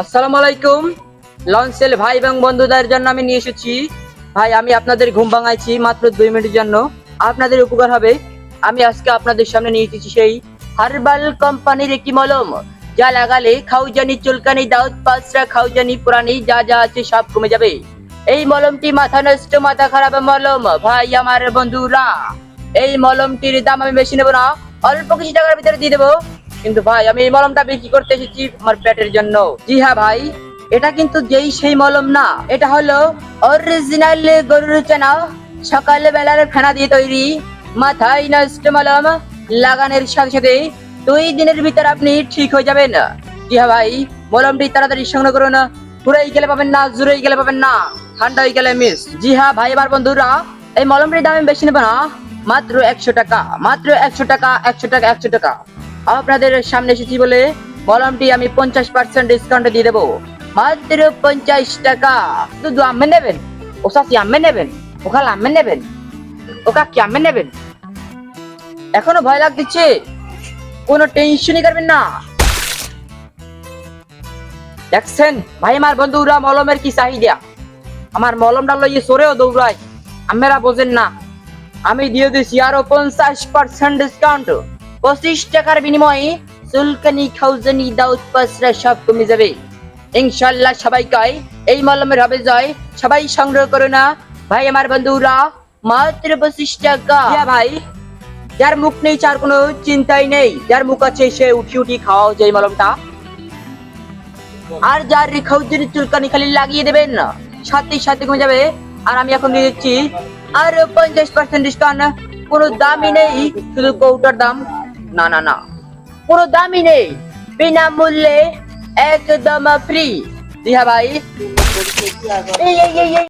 আসসালামু আলাইকুম। লঞ্চেল ভাই এবং বন্ধুদের জন্য আমি নিয়ে এসেছি। ভাই, আমি আপনাদের ঘুম ভাঙাইছি মাত্র দুই মিনিটের জন্য। আপনাদের উপকার হবে। আমি আজকে আপনাদের সামনে নিয়ে এসেছি সেই হার্বাল কোম্পানির একটি মলম। যা লাগালে খাউজানি, চুলকানি, দাউদ পাসরা খাউজানি, পুরানি যা যা আছে সব কমে যাবে। এই মলমটি মাথা নষ্ট, মাথা খারাপ মলম। ভাই, আমার বন্ধুরা, এই মলমটির দাম আমি বেশি নেব না। অল্প কিছু টাকার ভিতরে দিয়ে দেবো। কিন্তু ভাই, আমি এই মলমটা বিক্রি করতে এসেছি আমার পেটের জন্য। জি হ্যাঁ ভাই, এটা কিন্তু যেই সেই মলম না, এটা হলো অরিজিনাল গরুর চানা সকালে বেলার ফেনা দিয়ে তৈরি, মাথায় নষ্ট মলম, লাগানোর সাথে সাথে দুই দিনের ভিতর আপনি ঠিক হয়ে যাবেন। জি হ্যাঁ ভাই, মলমটি তাড়াতাড়ি সংগ্রহ করুন। পুরাই গেলে পাবেন না, জুড়েই গেলে পাবেন না, ঠান্ডা হয়ে গেলে মিস জি হ্যাঁ ভাই, এবার বন্ধুরা, এই মলমটির দাম বেশি নেব না, মাত্র একশো টাকা, মাত্র একশো টাকা একশো টাকা একশো টাকা। আপনাদের সামনে এসেছি বলে মলমটি আমি পঞ্চাশ পার্সেন্ট ডিসকাউন্টে দিয়ে দেবো। মাত্র পঞ্চাশ টাকা। শুধু আম্মে নেবেন। ও চাষি আম্মে নেবেন। ওখানে আম্মে নেবেন। ওকা কি আম্মে নেবেন। এখনও ভয় লাগতেছে কোনো টেনশনই করবেন না। দেখছেন? ভাই, আমার বন্ধুরা মলমের কি চাহিদা? আমার মলমটা লইয়ে সরেও দৌড়ায়। আমেরা বোঝেন না। আমি দিয়ে দিছি আরও পঞ্চাশ পার্সেন্ট ডিসকাউন্ট পঁচিশ টাকার বিনিময়ে চুলকানি, খাউজানি, দাউদ পাসরা সব কমে যাবে। ইনশাল্লাহ সবাই কয়, এই মলমের হবে জয়। সবাই সংগ্রহ করো না। ভাই, আমার বন্ধুরা, মাত্র পঁচিশ টাকা। ভাই, যার মুখ নেই, তার কোনো চিন্তাই নেই। যার মুখ আছে, সে উঠি উঠি খাওয়াও যে মলমটা। আর যার খাউজানি, চুলকানি খালি লাগিয়ে দেবেন না, সাথে সাথে কমে যাবে। আর আমি এখন দিয়ে দিচ্ছি, আর পঞ্চাশ পার্সেন্ট ডিসকাউন্ট কোনো দামই নেই, শুধু কৌটার দাম। না না না। পুরো দামি নেই। বিনামূল্যে একদম ফ্রি জি হ্যাঁ ভাই